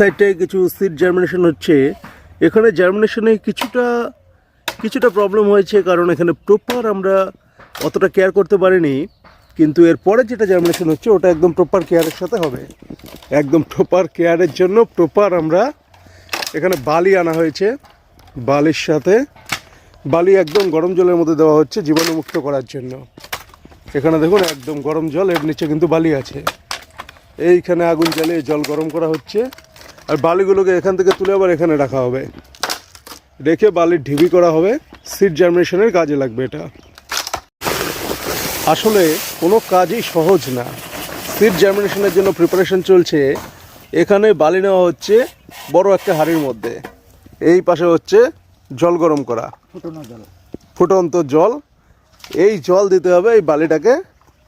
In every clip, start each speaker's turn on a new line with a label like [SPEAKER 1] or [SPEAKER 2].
[SPEAKER 1] সাইডটায় কিছু seat germination হচ্ছে। এখানে জার্মিনেশনে কিছুটা কিছুটা প্রবলেম হয়েছে কারণ এখানে প্রপার আমরা অতটা কেয়ার করতে পারিনি। কিন্তু এরপরে যেটা জার্মিনেশন হচ্ছে, ওটা একদম প্রপার কেয়ারের সাথে হবে। একদম প্রপার কেয়ারের জন্য প্রপার আমরা এখানে বালি আনা হয়েছে। বালির সাথে, বালি একদম গরম জলের মধ্যে দেওয়া হচ্ছে জীবাণুমুক্ত করার জন্য। এখানে দেখুন একদম গরম জল, এর নিচে কিন্তু বালি আছে। এইখানে আগুন জ্বালিয়ে জল গরম করা হচ্ছে। আর বালিগুলোকে এখান থেকে তুলে আবার এখানে রাখা হবে। রেখে বালির ঢিবি করা হবে। সিড জার্মিনেশনের কাজে লাগবে এটা। আসলে কোনো কাজই সহজ না। সিড জার্মিনেশনের জন্য প্রিপারেশন চলছে। এখানে বালি নেওয়া হচ্ছে বড় একটা হাঁড়ির মধ্যে। এই পাশে হচ্ছে জল গরম করা।
[SPEAKER 2] জল।
[SPEAKER 1] ফুটন্ত জল। এই জল দিতে হবে এই বালিটাকে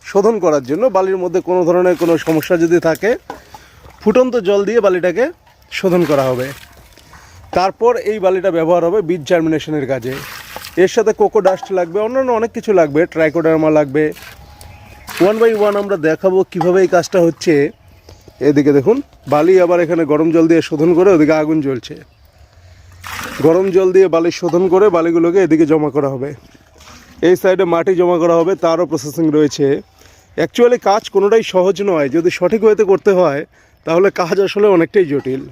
[SPEAKER 1] শোধন করার জন্য। বালির মধ্যে কোনো ধরনের কোনো সমস্যা যদি থাকে ফুটন্ত জল দিয়ে বালিটাকে শোধন করা হবে। তারপর এই বালিটা ব্যবহার হবে বীজ জার্মিনেশনের কাজে। এর সাথে কোকো ডাস্ট লাগবে, অন্যান্য অনেক কিছু লাগবে ট্রাইকোডার্মা লাগবে। ওয়ান বাই ওয়ান আমরা দেখাবো কীভাবে এই কাজটা হচ্ছে। এদিকে দেখুন, বালি আবার এখানে গরম জল দিয়ে শোধন করে ওদিকে আগুন জ্বলছে। গরম জল দিয়ে বালি শোধন করে বালিগুলোকে এদিকে জমা করা হবে। এই সাইডে মাটি জমা করা হবে, তারও প্রসেসিং রয়েছে। অ্যাকচুয়ালি কাজ কোনোটাই সহজ নয়। যদি সঠিক ওয়েতে করতে হয়, তাহলে কাজ আসলে অনেকটাই জটিল।